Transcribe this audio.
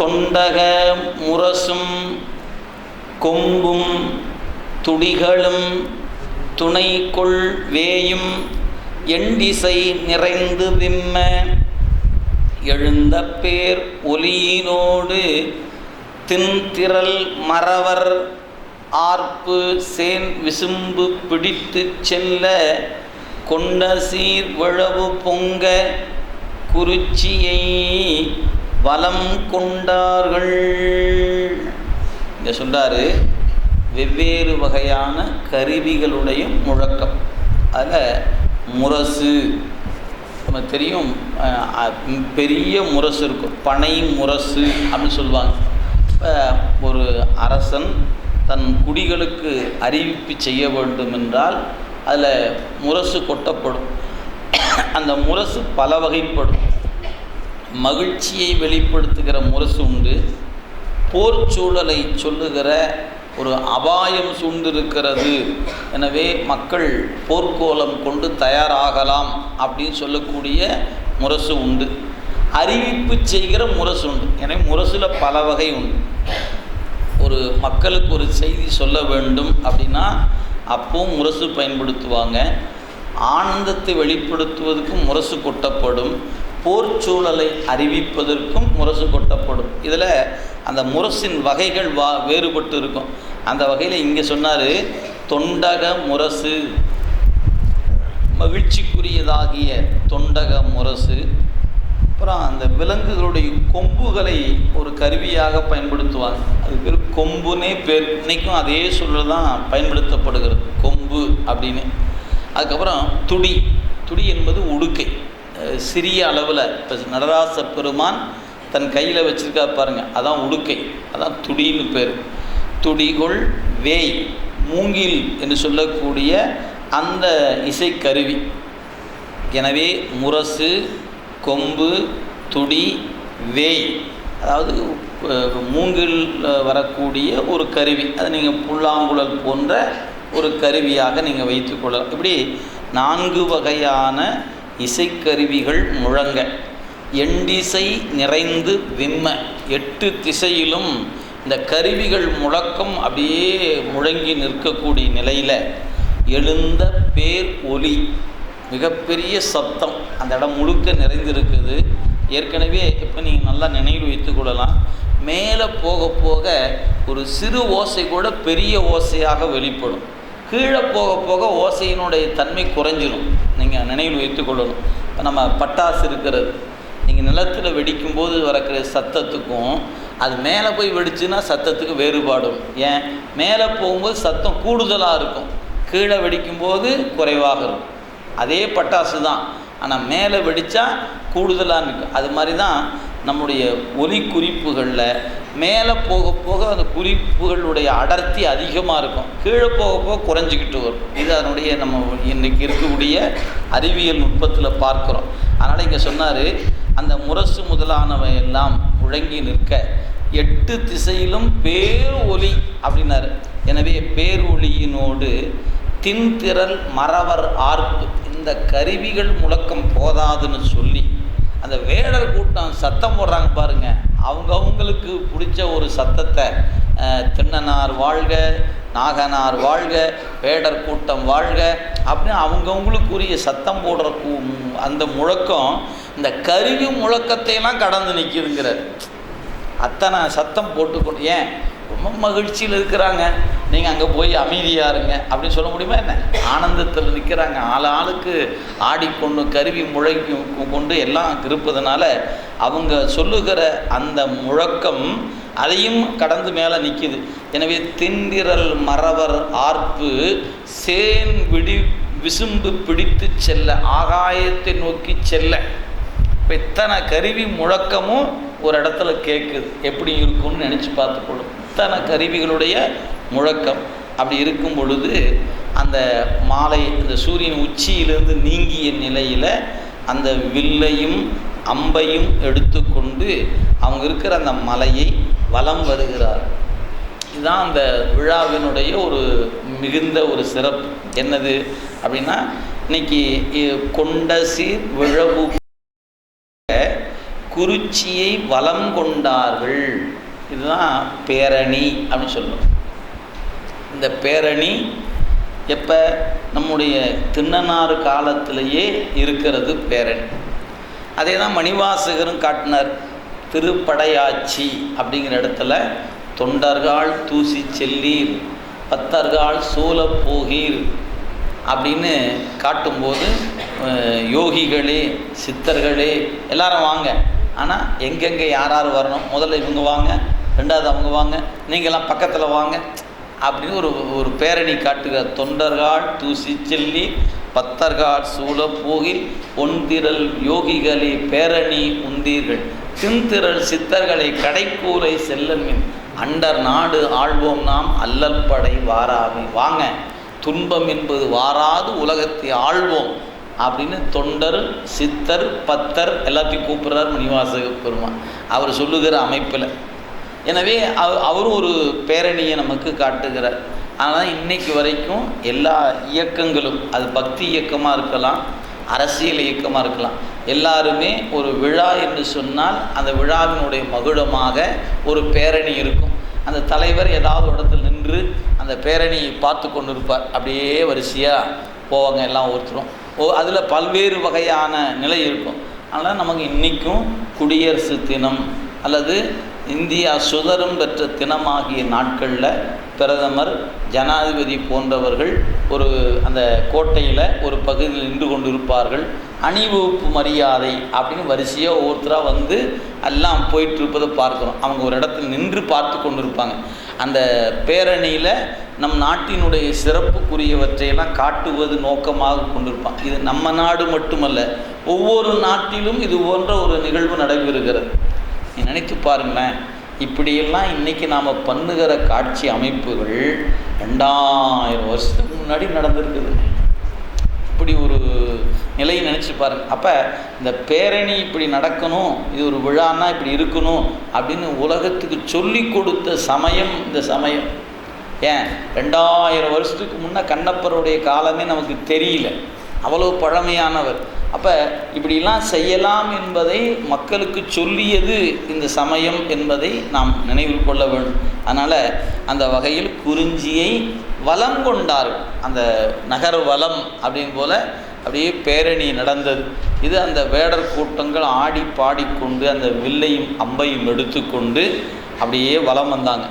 தொண்டக முரசும் கொம்பும் துடிகளும் துணைக்குள் வேயும் எண்டிசை நிறைந்து விம்ம. எழுந்த பேர் ஒலியினோடு தின்திரல் மறவர் ஆர்ப்பு சேன் விசும்பு பிடித்துச் செல்ல கொண்ட சீர் விழவு பொங்க குறிச்சியை வலம் கொண்டார்கள். இங்கே சொல்கிறார் வெவ்வேறு வகையான கருவிகளுடைய முழக்கம். அதில் முரசு நமக்கு தெரியும் பெரிய முரசு இருக்கும். பனை முரசு அப்படின்னு சொல்லுவாங்க. இப்போ ஒரு அரசன் தன் குடிகளுக்கு அறிவிப்பு செய்ய வேண்டும் என்றால் அதில் முரசு கொட்டப்படும். அந்த முரசு பல வகைப்படும் மகிழ்ச்சியை வெளிப்படுத்துகிற முரசு உண்டு. போர் சூழலை சொல்லுகிற ஒரு அபாயம் சூழ்ந்திருக்கிறது. எனவே மக்கள் போர்க்கோலம் கொண்டு தயாராகலாம் அப்படின்னு சொல்லக்கூடிய முரசு உண்டு. அறிவிப்பு செய்கிற முரசு உண்டு. எனவே முரசில் பல வகை உண்டு. ஒரு மக்களுக்கு ஒரு செய்தி சொல்ல வேண்டும் அப்படின்னா அப்பவும் முரசு பயன்படுத்துவாங்க. ஆனந்தத்தை வெளிப்படுத்துவதற்கும் முரசு கொட்டப்படும். போர் சூழலை அறிவிப்பதற்கும் முரசு கொட்டப்படும். இதில் அந்த முரசின் வகைகள் வா வேறுபட்டு இருக்கும். அந்த வகையில் இங்கே சொன்னார் தொண்டக முரசு. மகிழ்ச்சிக்குரியதாகிய தொண்டக முரசு. அப்புறம் அந்த விலங்குகளுடைய கொம்புகளை ஒரு கருவியாக பயன்படுத்துவாங்க. அது பேர் கொம்புனே பேர் இன்னைக்கும் அதே சொல்ல தான் பயன்படுத்தப்படுகிறது. கொம்பு அப்படின்னு. அதுக்கப்புறம் துடி. துடி என்பது உடுக்கை. சிறிய அளவில் இப்போ நடராச பெருமான் தன் கையில் வச்சிருக்கா பாருங்கள் அதான் உடுக்கை அதான் துடின்னு பேர். துடிகுள் வேய் மூங்கில் என்று சொல்லக்கூடிய அந்த இசைக்கருவி. எனவே முரசு கொம்பு துடி வேய் அதாவது மூங்கில் வரக்கூடிய ஒரு கருவி. அது நீங்கள் புல்லாங்குழல் போன்ற ஒரு கருவியாக நீங்கள் வைத்துக்கொள்ளலாம் இப்படி நான்கு வகையான இசைக்கருவிகள் முழங்க. எண்டிசை நிறைந்து விம்ம. எட்டு திசையிலும் இந்த கருவிகள் முழக்கம் அப்படியே முழங்கி நிற்கக்கூடிய நிலையில் எழுந்த பேர் ஒலி. மிகப்பெரிய சத்தம். அந்த இடம் முழுக்க நிறைந்திருக்குது. ஏற்கனவே இப்போ நீங்கள் நல்லா நினைவில் வைத்து கொள்ளலாம். மேலே போக போக ஒரு சிறு ஓசை கூட பெரிய ஓசையாக வெளிப்படும். கீழே போக போக ஓசையினுடைய தன்மை குறைஞ்சிடும் நீங்கள் நினைவில் வைத்து கொள்ளணும். இப்போ நம்ம பட்டாசு இருக்கிறது. நீங்கள் நிலத்தில் வெடிக்கும்போது வரக்கிற சத்தத்துக்கும் அது மேலே போய் வெடிச்சுன்னா சத்தத்துக்கு வேறுபாடும். ஏன்? மேலே போகும்போது சத்தம் கூடுதலாக இருக்கும். கீழே வெடிக்கும்போது குறைவாக இருக்கும். அதே பட்டாசு தான் ஆனால் மேலே வெடித்தா கூடுதலாக இருக்கும் அது மாதிரி தான் நம்முடைய ஒலி குறிப்புகளில் மேலே போக போக அந்த குறிப்புகளுடைய அடர்த்தி அதிகமாக இருக்கும். கீழே போக போக குறைஞ்சிக்கிட்டு வரும். இது அதனுடைய நம்ம இன்றைக்கி இருக்கக்கூடிய அறிவியல் நுட்பத்தில் பார்க்குறோம். அதனால் இங்கே சொன்னார் அந்த முரசு முதலானவை எல்லாம் முழங்கி நிற்க எட்டு திசையிலும் பேர் ஒலி அப்படின்னாரு. எனவே பேர் ஒளியினோடு தின்திரள் மறவர் ஆர்ப்பு இந்த கருவிகள் முழக்கம் போதாதுன்னு சொல்லி அந்த வேடர் கூட்டம் சத்தம் போடுறாங்க பாருங்க. அவங்க அவங்களுக்கு பிடிச்ச ஒரு சத்தத்தை அஹ், திண்ணனார் வாழ்க நாகனார் வாழ்க வேடர் கூட்டம் வாழ்க அப்படின்னு அவங்கவுங்களுக்குரிய சத்தம் போடுற அந்த முழக்கம் இந்த கருவி முழக்கத்தையெல்லாம் கடந்து நிற்கிதுங்கிறார் அத்தனை சத்தம் போட்டுக்கொண்டு ஏன்? ரொம்ப மகிழ்ச்சியில் இருக்கிறாங்க. நீங்கள் அங்கே போய் அமைதியாக இருங்க. அப்படின்னு சொல்ல முடியுமா என்ன? ஆனந்தத்தில் நிற்கிறாங்க ஆள் ஆளுக்கு ஆடிக்கொண்டு கருவி முழங்கி கொண்டு எல்லாம் இருப்பதனால அவங்க சொல்லுகிற அந்த முழக்கம் அதையும் கடந்து மேலே நிற்கிது எனவே திண்டிரல் மறவர் ஆர்ப்பு சேன் விடி விசும்பு பிடித்து செல்ல ஆகாயத்தை நோக்கி செல்ல. இப்போ இத்தனை கருவி முழக்கமும் ஒரு இடத்துல கேட்குது எப்படி இருக்கும்னு நினச்சி பார்த்துக்கொள்ளும். இத்தனை கருவிகளுடைய முழக்கம். அப்படி இருக்கும் பொழுது அந்த மாலை அந்த சூரியன் உச்சியிலிருந்து நீங்கிய நிலையில் அந்த வில்லையும் அம்பையும் எடுத்துக்கொண்டு அவங்க இருக்கிற அந்த மலையை வலம் வருகிறார். இதுதான் அந்த விழாவினுடைய ஒரு மிகுந்த ஒரு சிறப்பு. என்னது அப்படின்னா இன்னைக்கு கொண்ட சீர் விழவு குறிச்சியை வலம் கொண்டார்கள். இதுதான் பேரணி அப்படின்னு சொல்லுவோம். இந்த பேரணி எப்போ நம்முடைய திண்ணனாறு காலத்திலேயே இருக்கிறது பேரணி. அதே தான் மணிவாசகரும் காட்டினார் திருப்படையாச்சி அப்படிங்கிற இடத்துல தொண்டர்கள் தூசி செல்லீர் பத்தர்கள் சூழப் போகீர் அப்படின்னு காட்டும்போது யோகிகளே சித்தர்களே எல்லாரும் வாங்க. ஆனால் எங்கெங்கே யார் யார் வரணும்? முதல்ல இவங்க வாங்க ரெண்டாவது அவங்க வாங்க நீங்களாம் பக்கத்தில் வாங்க. அப்படின்னு ஒரு ஒரு பேரணி காட்டுகிற தொண்டர்கள் தூசி செல்லி பத்தர்கள் சூழ போகில் ஒன்திரல் யோகிகளே பேரணி உந்தீர்கள். தின்திரள் சித்தர்களை கடைக்கூரை செல்லமின். அண்டர் நாடு ஆழ்வோம் நாம் அல்லல் படை வாராமே. வாங்க துன்பம் என்பது வாராது உலகத்தை ஆழ்வோம் அப்படின்னு தொண்டர் சித்தர் பத்தர் எல்லாத்தையும் கூப்பிடுறார் மணிவாசக பெருமான். அவர் சொல்லுகிற அமைப்பில். எனவே அவ அவரும் ஒரு பேரணியை நமக்கு காட்டுகிறார். ஆனால் இன்னைக்கு வரைக்கும் எல்லா இயக்கங்களும் அது பக்தி இயக்கமாக இருக்கலாம் அரசியல் இயக்கமாக இருக்கலாம் எல்லாருமே ஒரு விழா என்று சொன்னால் அந்த விழாவினுடைய மகுடமாக ஒரு பேரணி இருக்கும். அந்த தலைவர் ஏதாவது ஒரு இடத்துல நின்று அந்த பேரணியை பார்த்து கொண்டு இருப்பார் அப்படியே வரிசையாக போவாங்க எல்லாம் ஒருத்தரும் ஓ அதில் பல்வேறு வகையான நிலை இருக்கும். ஆனால் நமக்கு இன்றைக்கும் குடியரசு தினம் அல்லது இந்தியா சுதரும் பெற்ற தினமாகிய நாட்களில் பிரதமர் ஜனாதிபதி போன்றவர்கள் ஒரு அந்த கோட்டையில் ஒரு பகுதியில் நின்று கொண்டிருப்பார்கள். அணிவகுப்பு மரியாதை அப்படின்னு வரிசையாக ஒவ்வொருத்தராக வந்து எல்லாம் போயிட்டு இருப்பதை பார்க்குறோம். அவங்க ஒரு இடத்துல நின்று பார்த்து கொண்டிருப்பாங்க. அந்த பேரணியில் நம் நாட்டினுடைய சிறப்புக்குரியவற்றையெல்லாம் காட்டுவது நோக்கமாக கொண்டிருப்பான் இது நம்ம நாடு மட்டுமல்ல ஒவ்வொரு நாட்டிலும் இது போன்ற ஒரு நிகழ்வு நடைபெறுகிறது. நீ நினைத்து பாருங்களேன். இப்படியெல்லாம் இன்றைக்கி நாம் பண்ணுகிற காட்சி அமைப்புகள் ரெண்டாயிரம் வருஷத்துக்கு முன்னாடி நடந்திருக்குது. இப்படி ஒரு நிலையை நினச்சி பாருங்க. அப்போ இந்த பேரணி இப்படி நடக்கணும் இது ஒரு விழான்னா இப்படி இருக்கணும் அப்படின்னு உலகத்துக்கு சொல்லி கொடுத்த சமயம் இந்த சமயம். ஏன்? ரெண்டாயிரம் வருஷத்துக்கு முன்னே கண்ணப்பருடைய காலமே நமக்கு தெரியல. அவ்வளோ பழமையானவர். அப்போ இப்படிலாம் செய்யலாம் என்பதை மக்களுக்கு சொல்லியது இந்த சமயம் என்பதை நாம் நினைவில் கொள்ள வேண்டும். அதனால் அந்த வகையில் குறிஞ்சியை வலம் கொண்டார்கள். அந்த நகர் வலம் அப்படின்னு போல் அப்படியே பேரணி நடந்தது. இது அந்த வேடர் கூட்டங்கள் ஆடி பாடிக்கொண்டு அந்த வில்லையும் அம்பையும் எடுத்துக்கொண்டு அப்படியே வலம் வந்தாங்க.